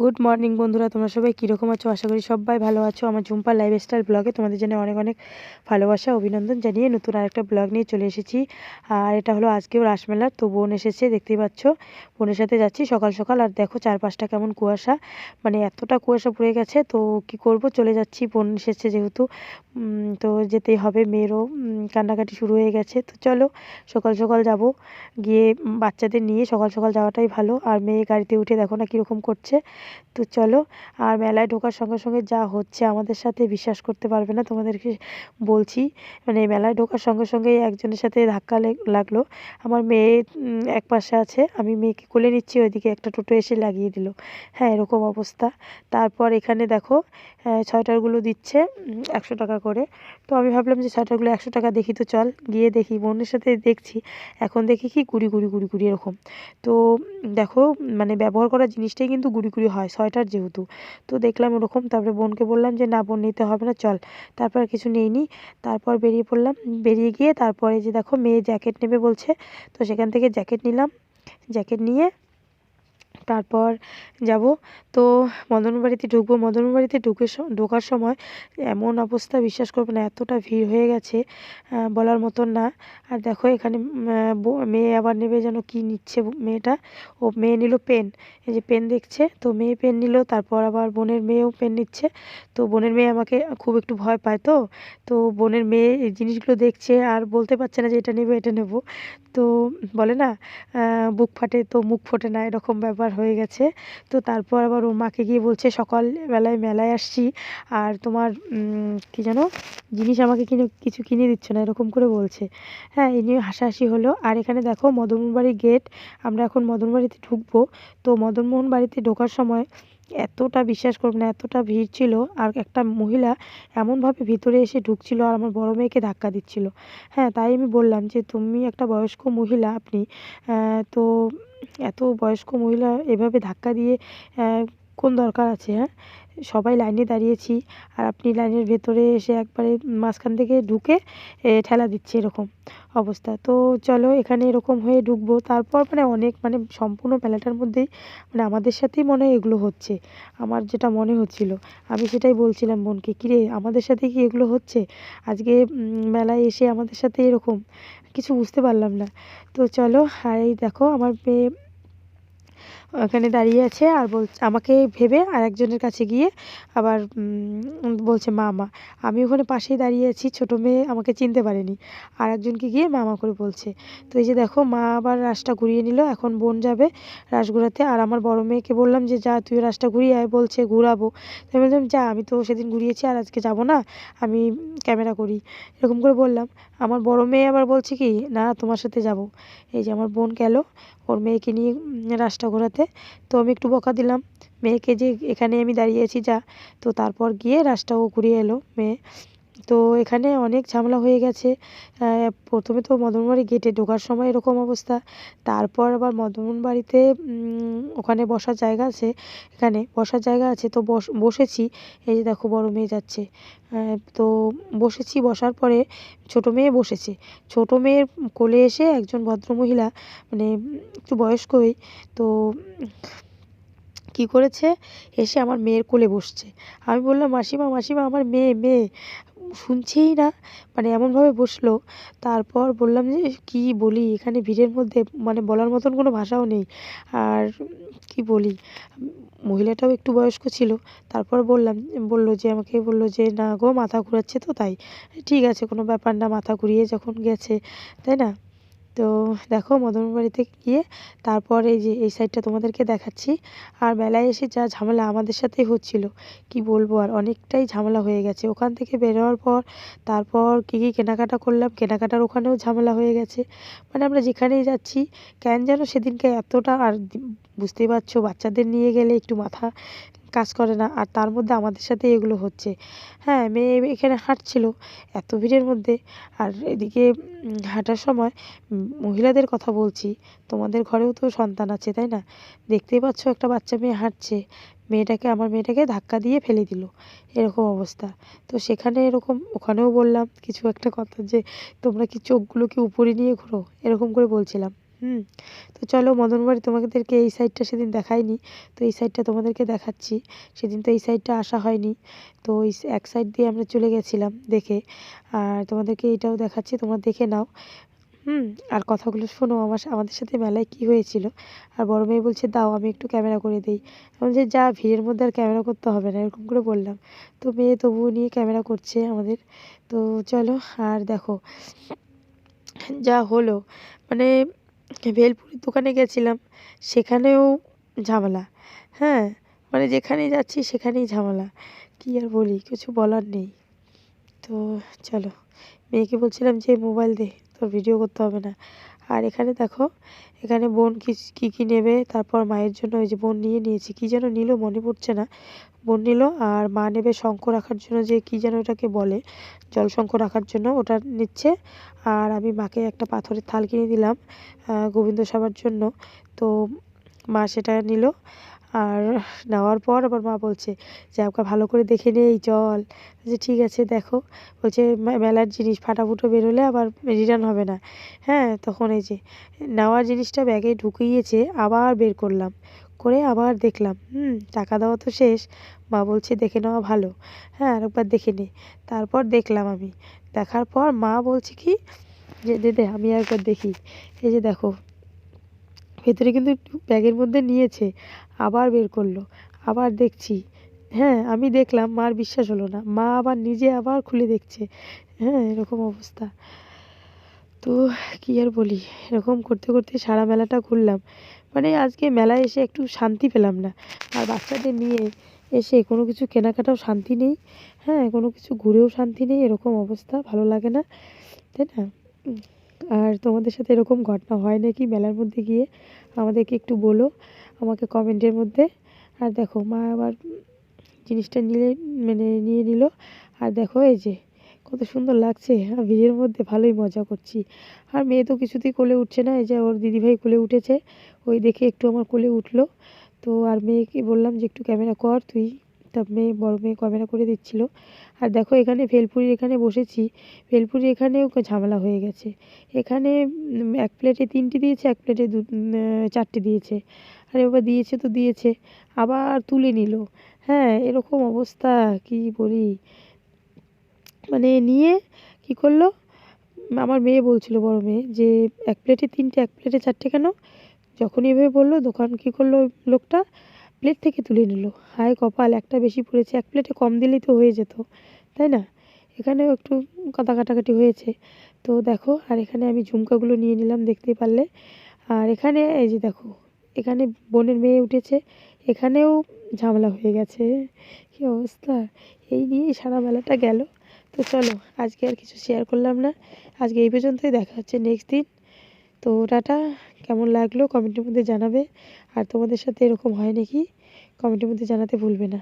Good morning বন্ধুরা। তোমরা সবাই কীরকম আছো? আশা করি সবাই ভালো আছো। আমার ঝুম্পা লাইফস্টাইল ব্লগে তোমাদের জন্য অনেক অনেক ভালোবাসা, অভিনন্দন জানিয়ে নতুন আরেকটা ব্লগ নিয়ে চলে এসেছি। আর এটা হলো আজকেও রাসমেলার তো বোন এসেছে, দেখতেই পাচ্ছ। বোনের সাথে যাচ্ছি সকাল সকাল। আর দেখো চারপাশটা কেমন কুয়াশা। মানে এতটা কুয়াশা পড়ে গেছে। তো কি করব? চলে যাচ্ছি। বোন এসেছে যেহেতু। তো যেতেই হবে। মেয়েরও কান্নাকাটি শুরু হয়ে গেছে। তো চলো সকাল সকাল যাব। গিয়ে বাচ্চাদের নিয়ে সকাল সকাল যাওয়াটাই ভালো। আর মেয়ে গাড়িতে উঠে দেখো না কীরকম করছে। তো চলো, আর মেলায় ঢোকার সঙ্গে সঙ্গে যা হচ্ছে আমাদের সাথে বিশ্বাস করতে পারবে না, তোমাদেরকে বলছি। মানে মেলায় ঢোকার সঙ্গে সঙ্গে একজনের সাথে ধাক্কা লাগল। আমার মেয়ে এক পাশে আছে, আমি মেয়েকে কোলে নিচ্ছি, ওইদিকে একটা টোটো এসে লাগিয়ে দিল। হ্যাঁ এরকম অবস্থা। তারপর এখানে দেখো ছয়টারগুলো দিচ্ছে একশো টাকা করে। তো আমি ভাবলাম যে ছয়টারগুলো একশো টাকা দেখি তো চল, গিয়ে দেখি বোনের সাথে দেখছি। এখন দেখি কি কুড়ি কুড়ি কুড়ি কুড়ি এরকম। তো দেখো মানে ব্যবহার করা জিনিসটাই কিন্তু গুড়ি গুড়ি হয়, ছয়টার যেহেতু। তো দেখলাম ওরকম, তারপরে বোনকে বললাম যে, না বোন, নিতে হবে না, চল। তারপর কিছু নিইনি। তারপর বেরিয়ে পড়লাম, বেরিয়ে গিয়ে তারপরে যে, দেখো, মেয়ে জ্যাকেট নেবে বলছে, তো সেখান থেকে জ্যাকেট নিলাম। জ্যাকেট নিয়ে তারপর যাব। তো মদন বাড়িতে ঢুকবো। মদন বাড়িতে ঢুকে ঢোকার সময় এমন অবস্থা, বিশ্বাস করবে না, এতটা ভিড় হয়ে গেছে বলার মতন না। আর দেখো এখানে মেয়ে আবার নেবে যেন কি নিচ্ছে মেয়েটা। ও মেয়ে নিল পেন। এই যে পেন দেখছে, তো মেয়ে পেন নিল, তারপর আবার বোনের মেয়েও পেন নিচ্ছে। তো বোনের মেয়ে আমাকে খুব একটু ভয় পায় তো। তো বোনের মেয়ে এই জিনিসগুলো দেখছে, আর বলতে পারছে না যে এটা নেব এটা নেব। তো বলে না বুক ফাটে তো মুখ ফোটে না, এরকম ব্যাপার হয়ে গেছে। তো তারপর আবার ওর মাকে গিয়ে বলছে, সকালবেলায় মেলায় আসছি আর তোমার কী যেন, জিনিস আমাকে কিনে, কিছু কিনে দিচ্ছ না, এরকম করে বলছে। হ্যাঁ এই নিয়ে হাসাহাসি হলো। আর এখানে দেখো মদনমোহন গেট আমরা এখন মদন বাড়িতে ঢুকবো। তো মদনমোহন বাড়িতে ঢোকার সময় এতটা বিশ্বাস করব না, এতটা ভিড় ছিল। আর একটা মহিলা এমনভাবে ভিতরে এসে ঢুকছিল আর আমার বড় মেয়েকে ধাক্কা দিচ্ছিল। হ্যাঁ তাই আমি বললাম যে, তুমি একটা বয়স্ক মহিলা, আপনি তো এত বয়স্ক মহিলা এভাবে ধাক্কা দিয়ে কোন দরকার আছে হ্যাঁ? সবাই লাইনে দাঁড়িয়েছি আর আপনি লাইনের ভেতরে এসে একবারে মাঝখান থেকে ঢুকে ঠেলা দিচ্ছে এরকম অবস্থা। তো চলো এখানে এরকম হয়ে ঢুকবো। তারপর মানে অনেক মানে সম্পূর্ণ মেলাটার মধ্যেই মানে আমাদের সাথেই মনে হয় এগুলো হচ্ছে। আমার যেটা মনে হচ্ছিল, আমি সেটাই বলছিলাম বোনকে, কিরে, আমাদের সাথে কি এগুলো হচ্ছে? আজকে মেলায় এসে আমাদের সাথে এরকম? কিছু বুঝতে পারলাম না। তো চলো, আর এই দেখো আমার মেয়ে ওখানে দাঁড়িয়ে আছে আর বল, আমাকে ভেবে আর একজনের কাছে গিয়ে আবার বলছে মা মা আমি ওখানে পাশেই দাঁড়িয়ে আছি, ছোটো মেয়ে আমাকে চিনতে পারেনি। আর একজনকে গিয়ে মামা করে বলছে, তো এই যে দেখো, মা আবার রাসটা ঘুরিয়ে নিল, এখন বোন যাবে রাস ঘুরাতে। আর আমার বড় মেয়েকে বললাম যে, যা তুই রাসটা ঘুরিয়ে আয়, বলছে, ঘুরাবো। তাই বললাম, যা, আমি তো সেদিন ঘুরিয়েছি আর আজকে যাব না, আমি ক্যামেরা করি। এরকম করে বললাম। আমার বড় মেয়ে আবার বলছে কি, না, তোমার সাথে যাব। এই যে আমার বোন গেল, ওর মেয়েকে নিয়ে রাসটা ঘোরাতে। তো আমি একটু বকা দিলাম। মেয়েকে যে এখানে আমি দাঁড়িয়েছি যা। তো তারপর গিয়ে রাসটাও ঘুরিয়ে এলো। মেয়ে তো এখানে অনেক ঝামেলা হয়ে গেছে। প্রথমে তো মদনবাড়ি গেটে ঢোকার সময় এরকম অবস্থা। তারপর আবার মদনবাড়িতে ওখানে বসার জায়গা আছে। এখানে বসার জায়গা আছে, তো বসেছি। এই যে দেখো বড় মেয়ে যাচ্ছে। তো বসেছি, বসার পরে ছোটো মেয়ে বসেছে। ছোটো মেয়ের কোলে এসে একজন ভদ্রমহিলা মানে একটু বয়স্কই, তো কী করেছে? এসে আমার মেয়ের কোলে বসছে। আমি বললাম, মাসিমা মাসিমা, আমার মেয়ে মেয়ে। শুনছেই না। মানে এমনভাবে বসল। তারপর বললাম যে, কি বলি? এখানে ভিড়ের মধ্যে মানে বলার মতন কোনো ভাষাও নেই। আর কি বলি? মহিলাটাও একটু বয়স্ক ছিল। তারপর বললাম, বলল যে, আমাকে বলল যে, না গো, মাথা ঘুরাচ্ছে তো তাই। ঠিক আছে, কোনো ব্যাপার না, মাথা ঘুরিয়ে যখন গেছে। তাই না? তো দেখো মদন বাড়িতে গিয়ে তারপর এই যে এই সাইডটা তোমাদেরকে দেখাচ্ছি। আর মেলায় এসে যা ঝামেলা আমাদের সাথেই হচ্ছিল, কি বলব আর অনেকটাই ঝামেলা হয়ে গেছে। ওখান থেকে বেরোয়ার পর তারপর কী কী কেনাকাটা করলাম, কেনাকাটার ওখানেও ঝামেলা হয়ে গেছে। মানে আমরা যেখানেই যাচ্ছি, কেন যেন সেদিনকে এতটা আর বুঝতেই পারছ, বাচ্চাদের নিয়ে গেলে একটু মাথা কাজ করে না, আর তার মধ্যে আমাদের সাথে এগুলো হচ্ছে। হ্যাঁ মেয়ে এখানে হাঁটছিল এত ভিড়ের মধ্যে, আর এদিকে হাঁটার সময় মহিলাদের কথা বলছি, তোমাদের ঘরেও তো সন্তান আছে, তাই না? দেখতেই পাচ্ছ একটা বাচ্চা মেয়ে হাঁটছে, মেয়েটাকে, আমার মেয়েটাকে ধাক্কা দিয়ে ফেলে দিল, এরকম অবস্থা। তো সেখানে এরকম, ওখানেও বললাম কিছু একটা কথা যে, তোমরা কি চোখগুলোকে উপরে নিয়ে ঘোরো? এরকম করে বলছিলাম। হুম, তো চলো মদনবাড়ি তোমাদেরকে এই সাইডটা সেদিন দেখাইনি তো এই সাইডটা তোমাদেরকে দেখাচ্ছি। সেদিন তো এই সাইডটা আসা হয়নি, তো ওই এক সাইড দিয়ে আমরা চলে গেছিলাম দেখে। আর তোমাদেরকে এইটাও দেখাচ্ছি, তোমরা দেখে নাও। হুম, আর কথাগুলো শোনো, আমার আমাদের সাথে মেলায় কী হয়েছিল? আর বড় মেয়ে বলছে, দাও, আমি একটু ক্যামেরা করে দিই। আমি যে যা, ভিড়ের মধ্যে আর ক্যামেরা করতে হবে না, এরকম করে বললাম। তো মেয়ে তবুও নিয়ে ক্যামেরা করছে আমাদের। তো চলো, আর দেখো, যা হলো। মানে ভেলপুরির দোকানে গেছিলাম, সেখানেও ঝামেলা। হ্যাঁ মানে যেখানেই যাচ্ছি সেখানেই ঝামেলা। কী আর বলি, কিছু বলার নেই। তো চলো, মেয়েকে বলছিলাম যে, মোবাইল দে, তোর ভিডিও করতে হবে না। আর এখানে দেখো, এখানে বোন কী কী নেবে? তারপর মায়ের জন্য ওই যে বোন নিয়ে নিয়েছি। কী যেন নিল মনে পড়ছে না। বোন নিল আর মা নেবে শঙ্খ রাখার জন্য যে কী যেন ওটাকে বলে, জল শঙ্খ রাখার জন্য ওটা নিচ্ছে। আর আমি মাকে একটা পাথরের থাল কিনে দিলাম গোবিন্দ সবার জন্য। তো মা সেটা নিল। আর নেওয়ার পর আবার মা বলছে যে, আমাকে ভালো করে দেখে নেই চল। যে ঠিক আছে, দেখো। বলছে মেলার জিনিস, ফাটাফুটো বেরোলে আবার রিটার্ন হবে না। হ্যাঁ তখন এই যে নেওয়ার জিনিসটা ব্যাগে ঢুকিয়েছে, আবার বের করলাম। করে আবার দেখলাম, হুম, টাকা দেওয়া তো শেষ। মা বলছে, দেখে নেওয়া ভালো। হ্যাঁ আরেকবার দেখে নে। তারপর দেখলাম আমি। দেখার পর মা বলছে কি, যে, দে আমি একবার দেখি। এই যে দেখো ভেতরে কিন্তু ব্যাগের মধ্যে নিয়েছে, আবার বের করল, আবার দেখছি হ্যাঁ আমি দেখলাম মার বিশ্বাস হলো না, মা আবার নিজে আবার খুলে দেখছে হ্যাঁ এরকম অবস্থা। তো কী আর বলি, এরকম করতে করতে সারা মেলাটা ঘুরলাম মানে আজকে মেলায় এসে একটু শান্তি পেলাম না, আর বাচ্চাদের নিয়ে এসে কোনো কিছু কেনাকাটাও শান্তি নেই হ্যাঁ কোনো কিছু ঘুরেও শান্তি নেই, এরকম অবস্থা, ভালো লাগে না, তাই না? আর তোমাদের সাথে এরকম ঘটনা হয় নাকি মেলার মধ্যে গিয়ে? আমাদেরকে একটু বলো, আমাকে কমেন্টের মধ্যে। আর দেখো, মা আবার জিনিসটা নিলে মানে নিয়ে নিল। আর দেখো, এই যে কত সুন্দর লাগছে। আর ভিড়ের মধ্যে ভালোই মজা করছি। আর মেয়ে তো কিছুতেই কোলে উঠছে না, এই যে ওর দিদিভাই কোলে উঠেছে। ওই দেখে একটু আমার কোলে উঠল। তো আর মেয়েকে বললাম যে, একটু ক্যামেরা কর তুই। তা মেয়ে, বড় মেয়ে ক্যামেরা করে দিচ্ছিল। আর দেখো এখানে ভেলপুরির এখানে বসেছি। ভেলপুরি এখানেও ঝামেলা হয়ে গেছে। এখানে এক প্লেটে তিনটে দিয়েছে, এক প্লেটে দু চারটে দিয়েছে। আর এবার দিয়েছে তো দিয়েছে। আবার তুলে নিল। হ্যাঁ এরকম অবস্থা, কি বলি? মানে নিয়ে কি করল? আমার মেয়ে বলছিল, বড় মেয়ে, যে এক প্লেটে তিনটে, এক প্লেটে চারটে কেন? যখনই এভাবে বলল, দোকান কী করল লোকটা? প্লেট থেকে তুলে নিল। হায় কপাল, একটা বেশি পড়েছে, এক প্লেটে কম দিলেই তো হয়ে যেত, তাই না? এখানেও একটু কথা কাটাকাটি হয়েছে। তো দেখো, আর এখানে আমি ঝুমকাগুলো নিয়ে নিলাম দেখতেই পারলে। আর এখানে, এই যে দেখো, এখানে বোনের মেয়ে উঠেছে, এখানেও ঝামেলা হয়ে গেছে। কী অবস্থা? এই নিয়েই সারা মেলাটা গেল। তো চলো, আজকে আর কিছু শেয়ার করলাম না। আজকে এই পর্যন্তই, দেখা হচ্ছে নেক্সট দিন। তো টাটা। কেমন লাগল কমেন্টের মধ্যে জানাবে। আর তোমাদের সাথে এরকম হয় নাকি? কমেন্টের মধ্যে জানাতে ভুলবে না।